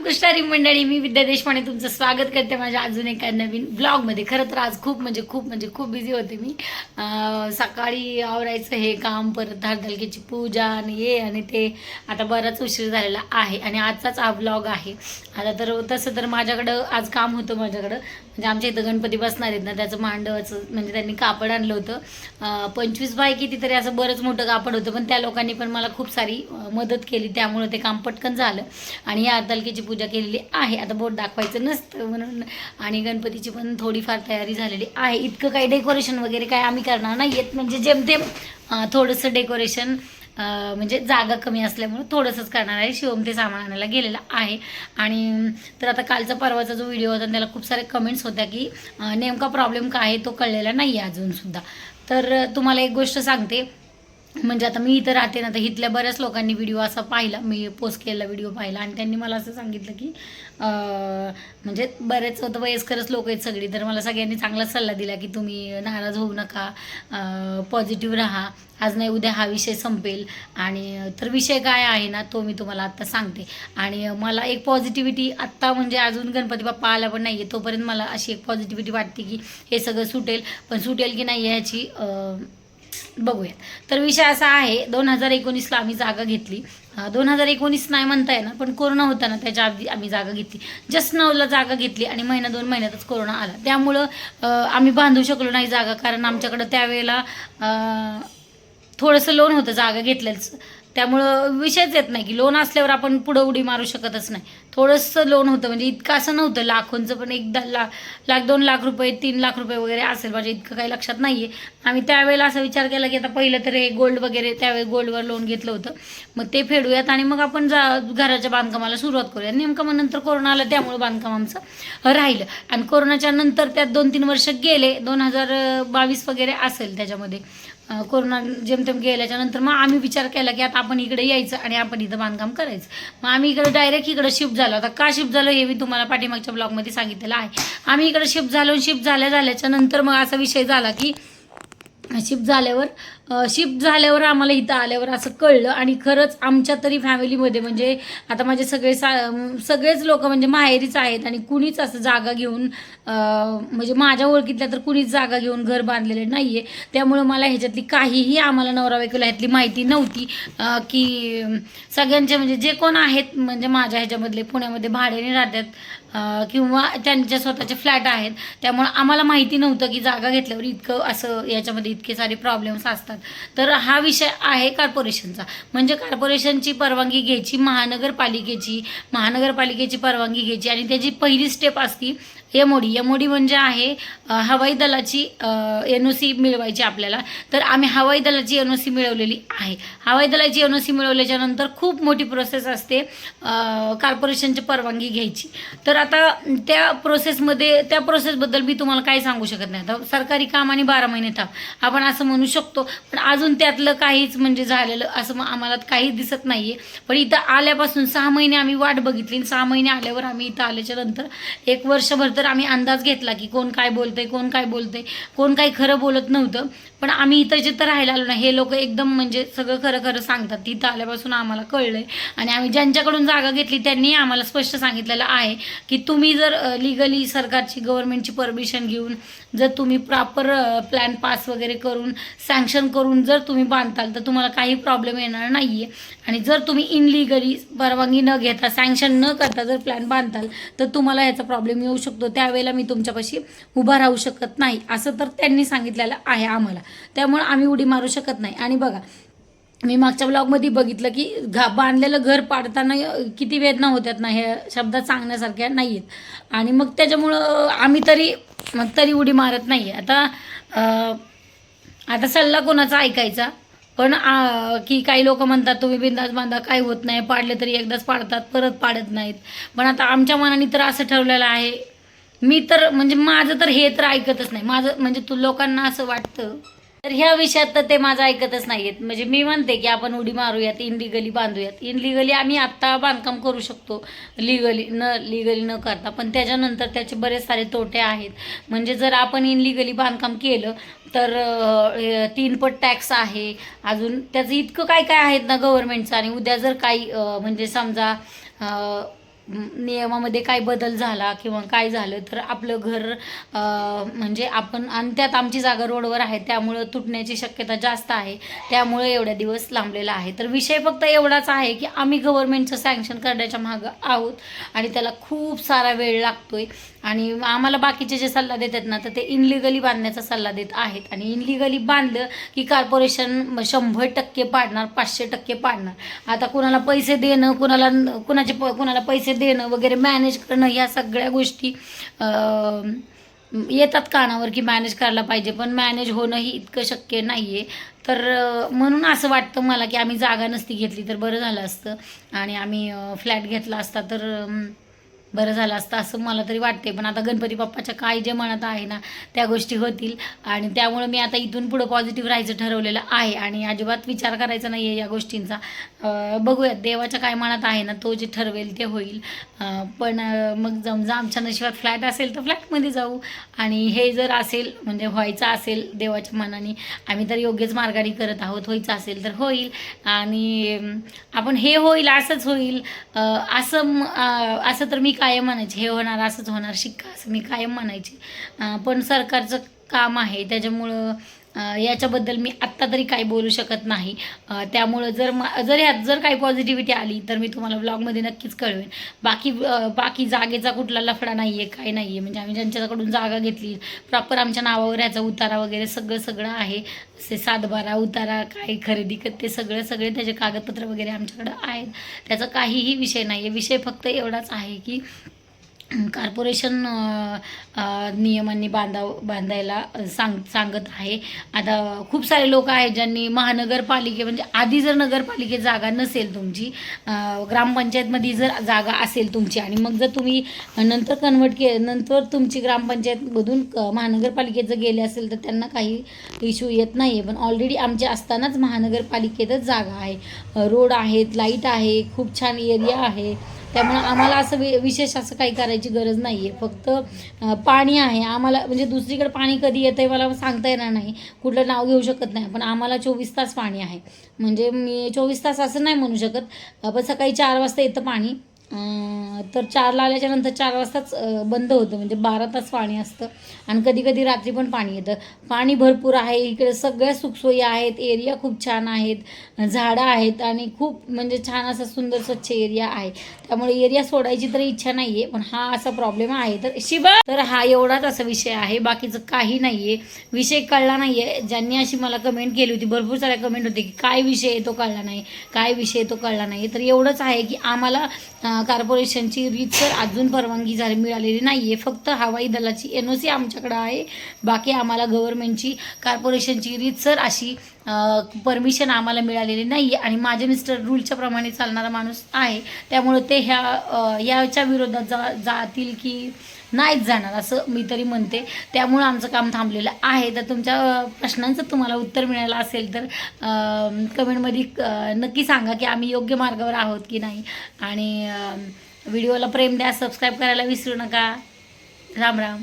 रामकृष्णारी मंडळी मी विद्या देशपांडे तुमचं स्वागत करते माझ्या अजून एका नवीन ब्लॉगमध्ये खरं तर आज खूप म्हणजे खूप म्हणजे खूप बिझी होते मी. सकाळी आवरायचं हे काम परत धारदलकीची पूजा आणि हे आणि ते. आता बराच उशीर झालेला आहे आणि आजचाच हा ब्लॉग आहे. आता तर तसं तर माझ्याकडं आज काम होतं माझ्याकडं. म्हणजे आमच्या इथं गणपती बसणार आहेत ना त्याचं मांडवाचं म्हणजे त्यांनी कापड आणलं होतं. पंचवीस बाय कितीतरी असं बरंच मोठं कापड होतं पण त्या लोकांनी पण मला खूप सारी मदत केली. त्यामुळं ते काम पटकन झालं. आणि या हरतालिकेची पूजा केलेली आहे. आता बोट दाखवायचं नसतं म्हणून आणि गणपतीची पण थोडीफार तयारी झालेली आहे. इतकं काही डेकोरेशन वगैरे काय आम्ही करणार नाही येत म्हणजे जेमतेम थोडंसं डेकोरेशन म्हणजे जागा कमी असल्यामुळे थोडंसंच करणार आहे. शिवम ते सामान आणायला गेलेलं आहे. आणि तर आता कालचा परवाचा जो व्हिडिओ होता त्याला खूप सारे कमेंट्स होत्या की नेमका प्रॉब्लेम काय आहे तो कळलेला नाही आहे अजूनसुद्धा तर तुम्हाला एक गोष्ट सांगते. म्हणजे आता मी इथं राहते ना तर इथल्या बऱ्याच लोकांनी व्हिडिओ असा पाहिला. मी पोस्ट केलेला व्हिडिओ पाहिला. आणि त्यांनी मला असं सांगितलं की म्हणजे बरेच होतं वयस्करच लोक आहेत सगळी तर मला सगळ्यांनी चांगला सल्ला दिला की तुम्ही नाराज होऊ नका पॉझिटिव्ह राहा. आज नाही उद्या हा विषय संपेल. आणि तर विषय काय आहे ना तो मी तुम्हाला आत्ता सांगते. आणि मला एक पॉझिटिव्हिटी आत्ता म्हणजे अजून गणपती बाप्पा आला पण नाही आहे तोपर्यंत मला अशी एक पॉझिटिव्हिटी वाटते की हे सगळं सुटेल. पण सुटेल की नाही ह्याची बघूयात. तर विषय असा आहे दोन हजार एकोणीसला आम्ही जागा घेतली. दोन हजार एकोणीस नाही म्हणता येणार पण कोरोना होता ना त्याच्या आधी आम्ही जागा घेतली. जस्ट नऊला जागा घेतली आणि महिना दोन महिन्यातच कोरोना आला. त्यामुळं आम्ही बांधू शकलो नाही जागा कारण आमच्याकडं त्यावेळेला थोडंसं लोन होतं जागा घेतल्याचं त्यामुळं विषयच येत नाही की लोन असल्यावर आपण पुढं उडी मारू शकतच नाही. थोडंसं लोन होतं म्हणजे इतकं असं नव्हतं लाखोंचं पण एकदा ला लाख दोन लाख रुपये तीन लाख रुपये वगैरे असेल माझ्या इतकं काही लक्षात नाही आहे आम्ही त्यावेळेला असा विचार केला की आता पहिलं तर हे गोल्ड वगैरे त्यावेळी गोल्डवर लोन घेतलं होतं. मग ते फेडूयात आणि मग आपण जा घराच्या बांधकामाला सुरुवात करूया नेमकं मग नंतर कोरोना आला त्यामुळे बांधकाम आमचं राहिलं. आणि कोरोनाच्या नंतर त्यात दोन तीन वर्ष गेले. दोन हजार बावीस वगैरे असेल त्याच्यामध्ये. कोरोना जेमतेम गेल्याच्यानंतर मग आम्ही विचार केला की आता आपण इकडे यायचं आणि आपण इथं बांधकाम करायचं. मग आम्ही इकडे डायरेक्ट इकडे शिफ्ट झालो. आता का शिफ्ट झालो हे मी तुम्हाला पाठीमागच्या ब्लॉगमध्ये सांगितलेलं आहे. आम्ही इकडे शिफ्ट झालो शिफ्ट झाल्या झाल्याच्यानंतर मग असा विषय झाला की शिफ्ट झाल्यावर शिफ्ट झाल्यावर आम्हाला इथं आल्यावर असं कळलं आणि खरंच आमच्या तरी फॅमिलीमध्ये म्हणजे आता माझे सगळे सा सगळेच लोक म्हणजे माहेरीच आहेत आणि कुणीच असं जागा घेऊन म्हणजे माझ्या ओळखीतल्या तर कुणीच जागा घेऊन घर बांधलेले नाही आहे त्यामुळं मला ह्याच्यातली काहीही आम्हाला नवरा बायकोला ह्यातली माहिती नव्हती की सगळ्यांचे म्हणजे जे कोण आहेत म्हणजे माझ्या ह्याच्यामधले पुण्यामध्ये भाड्याने राहतात किंवा त्यांच्या स्वतःचे फ्लॅट आहेत त्यामुळं आम्हाला माहिती नव्हतं की जागा घेतल्यावर इतकं असं याच्यामध्ये इतके सारे प्रॉब्लेम्स असतात. तर हा विषय आहे कॉर्पोरेशनचा म्हणजे कॉर्पोरेशनची परवानगी घ्यायची महानगरपालिकेची महानगरपालिकेची परवानगी घ्यायची आणि त्याची पहिली स्टेप असती एमओडी एमओडी म्हणजे आहे हवाई दलाची एन ओ सी मिळवायची आपल्याला. तर आम्ही हवाई दलाची एन ओ सी मिळवलेली आहे. हवाई दलाची एन ओ सी मिळवल्याच्या नंतर खूप मोठी प्रोसेस असते कॉर्पोरेशनची परवानगी घ्यायची. तर आता त्या प्रोसेसमध्ये त्या प्रोसेसबद्दल मी तुम्हाला काही सांगू शकत नाही. आता सरकारी काम आणि बारा महिने थांब. आपण असं म्हणू शकतो पण अजून त्यातलं काहीच म्हणजे झालेलं असं मग आम्हाला काहीच दिसत नाही आहे पण इथं आल्यापासून सहा महिने आम्ही वाट बघितली आणि सहा महिने आल्यावर आम्ही इथं आल्याच्यानंतर एक वर्षभर तर आम्ही अंदाज घेतला की कोण काय बोलतंय कोण काय बोलतंय कोण काही खरं बोलत नव्हतं. पण आम्ही इथं जिथं राहायला आलो ना हे लोक एकदम म्हणजे सगळं खरं खरं सांगतात. तिथं आल्यापासून आम्हाला कळलंय. आणि आम्ही ज्यांच्याकडून जागा घेतली त्यांनी आम्हाला स्पष्ट सांगितलेलं आहे की तुम्ही जर लिगली सरकारची गव्हर्नमेंटची परमिशन घेऊन जर तुम्ही प्रॉपर प्लॅन पास वगैरे करून सँक्शन करून जर तुम्ही बांधताल तर तुम्हाला काही प्रॉब्लेम येणार नाही आहे आणि जर तुम्ही इनलिगली परवानगी न घेता सँक्शन न करता जर प्लॅन बांधताल तर तुम्हाला ह्याचा प्रॉब्लेम येऊ शकतो. त्यावेळेला मी तुमच्यापाशी उभा राहू शकत नाही. असं तर त्यांनी सांगितलेलं आहे आम्हाला. त्यामुळे आम्ही उडी मारू शकत नाही. आणि बघा मी मागच्या ब्लॉगमध्ये बघितलं की घा बांधलेलं घर पाडताना किती वेदना होत्यात ना हे शब्दात सांगण्यासारख्या नाही आहेत आणि मग त्याच्यामुळं आम्ही तरी मग तरी उडी मारत नाही आहे आता आता सल्ला कोणाचा ऐकायचा? पण की काही लोक म्हणतात तुम्ही बिंदास बांधा काही होत नाही. पाडले तरी एकदाच पाडतात परत पाडत नाहीत. पण आता आमच्या मनाने तर असं ठरवलेलं आहे. मी तर म्हणजे माझं तर हे तर ऐकतच नाही. माझं म्हणजे तू लोकांना असं वाटतं तर ह्या विषयात तर ते माझं ऐकतच नाहीयेत. म्हणजे मी म्हणते की आपण उडी मारूयात इनलिगली बांधूयात. इनलिगली आम्ही आत्ता बांधकाम करू शकतो. लिगली न लिगली न करता. पण त्याच्यानंतर त्याचे बरेच सारे तोटे आहेत. म्हणजे जर आपण इनलिगली बांधकाम केलं तर तीन पट टॅक्स आहे. अजून त्याचं इतकं काय काय आहेत ना गव्हर्मेंटचं आणि उद्या जर काही म्हणजे समजा नियमामध्ये काय बदल झाला किंवा काय झालं तर आपलं घर म्हणजे आपण आणि त्यात आमची जागा रोडवर आहे त्यामुळं तुटण्याची शक्यता जास्त आहे. त्यामुळे एवढ्या दिवस लांबलेला आहे. तर विषय फक्त एवढाच आहे की आम्ही गव्हर्नमेंटचं सँक्शन करण्याच्या मागं आहोत आणि त्याला खूप सारा वेळ लागतोय. आणि आम्हाला बाकीचे जे सल्ला देतात ना तर ते इनलिगली बांधण्याचा सल्ला देत आहेत. आणि इनलिगली बांधलं की कॉर्पोरेशन शंभर टक्के पाडणार पाचशे टक्के पाडणार. आता कुणाला पैसे देणं कुणाला कुणाचे प कुणाला पैसे देणं वगैरे मॅनेज करणं ह्या सगळ्या गोष्टी येतात कानावर की मॅनेज करायला पाहिजे. पण मॅनेज होणंही इतकं शक्य नाही आहे तर म्हणून असं वाटतं मला की आम्ही जागा नसती घेतली तर बरं झालं असतं. आणि आम्ही फ्लॅट घेतला असता तर बरं झालं असतं असं मला तरी वाटते पण आता गणपती बाप्पाच्या काय जे म्हणत आहे ना त्या गोष्टी होतील. आणि त्यामुळं मी आता इथून पुढं पॉझिटिव्ह राहायचं ठरवलेलं आहे. आणि अजिबात विचार करायचा नाही आहे या गोष्टींचा. बघूयात देवाच्या काय मनात आहे ना तो जे ठरवेल ते होईल. पण मग समजा आमच्या नशिबात फ्लॅट असेल तर फ्लॅटमध्ये जाऊ. आणि हे जर असेल म्हणजे व्हायचं असेल देवाच्या मनाने आम्ही तर योग्यच मार्गाने करत आहोत. व्हायचं असेल तर होईल. आणि आपण हे होईल असंच होईल. असं असं तर मी कायम म्हणायचे हे होणार असंच होणार शिक्का असं मी कायम म्हणायचे. पण सरकारचं काम आहे त्याच्यामुळं याच्याबद्दल मी आत्ता तरी काही बोलू शकत नाही. त्यामुळं जर मा जर ह्यात जर काही पॉझिटिव्हिटी आली तर मी तुम्हाला ब्लॉगमध्ये नक्कीच कळवेन. बाकी बाकी जागेचा कुठला लफडा नाही आहे काय नाही आहे म्हणजे आम्ही ज्यांच्याकडून जागा घेतली प्रॉपर आमच्या नावावर ह्याचा उतारा वगैरे सगळं सगळं आहे. से सातबारा उतारा काय खरेदी ते सगळं सगळे त्याचे कागदपत्र वगैरे आमच्याकडं आहेत. त्याचा काहीही विषय नाही आहे विषय फक्त एवढाच आहे की कार्पोरेशन नियमांनी बांधाव बांधायला सांग सांगत आहे. आता खूप सारे लोक आहेत ज्यांनी महानगरपालिके म्हणजे आधी जर नगरपालिकेत जागा नसेल तुमची ग्रामपंचायतमध्ये जर जागा असेल तुमची आणि मग जर तुम्ही नंतर कन्वर्ट के नंतर तुमची ग्रामपंचायतमधून क- महानगरपालिकेत जर गेले असेल तर त्यांना काही इश्यू येत नाही आहे पण ऑलरेडी आमचे असतानाच महानगरपालिकेतच जागा आहे. रोड आहेत लाइट आहे खूप छान एरिया आहे. त्यामुळं आम्हाला असं वि विशेष असं काही करायची गरज नाही आहे फक्त पाणी आहे. आम्हाला म्हणजे दुसरीकडे पाणी कधी येतं आहे मला सांगता येणार नाही. कुठलं नाव घेऊ शकत नाही. पण आम्हाला चोवीस तास पाणी आहे. म्हणजे मी चोवीस तास असं नाही म्हणू शकत. पण सकाळी चार वाजता येतं पाणी. तर चारला आल्याच्यानंतर चार वाजताच बंद होतं. म्हणजे बारा तास पाणी असतं. आणि कधी कधी रात्री पण पाणी येतं. पाणी भरपूर आहे. इकडे सगळ्या सुखसोयी आहेत. एरिया खूप छान आहेत. झाडं आहेत आणि खूप म्हणजे छान असा सुंदर स्वच्छ एरिया आहे. त्यामुळे एरिया सोडायची तरी इच्छा नाही आहे पण हा असा प्रॉब्लेम आहे. तर शिवा तर हा एवढाच असा विषय आहे. बाकीचं काही नाही आहे विषय कळला नाही आहे ज्यांनी अशी मला कमेंट केली होती भरपूर साऱ्या कमेंट होते की काय विषय आहे तो कळला नाही. काय विषय तो कळला नाही. तर एवढंच आहे की आम्हाला कार्पोरेशनची रीतसर अजून परवानगी झाली मिळालेली नाही आहे फक्त हवाई दलाची एन ओ सी आमच्याकडं आहे. बाकी आम्हाला गव्हर्नमेंटची कार्पोरेशनची रीतसर अशी परमिशन आम्हाला मिळालेली नाही आहे आणि माझे मिस्टर रूलच्या प्रमाणे चालणारा माणूस आहे. त्यामुळं ते ह्या याच्या विरोधात जा जातील की नाहीच जाणार असं मी तरी म्हणते. त्यामुळं आमचं काम थांबलेलं आहे. तर तुमच्या प्रश्नांचं तुम्हाला उत्तर मिळालं असेल तर कमेंटमध्ये नक्की सांगा की आम्ही योग्य मार्गावर आहोत की नाही. आणि व्हिडिओला प्रेम द्या सबस्क्राईब करायला विसरू नका. राम राम.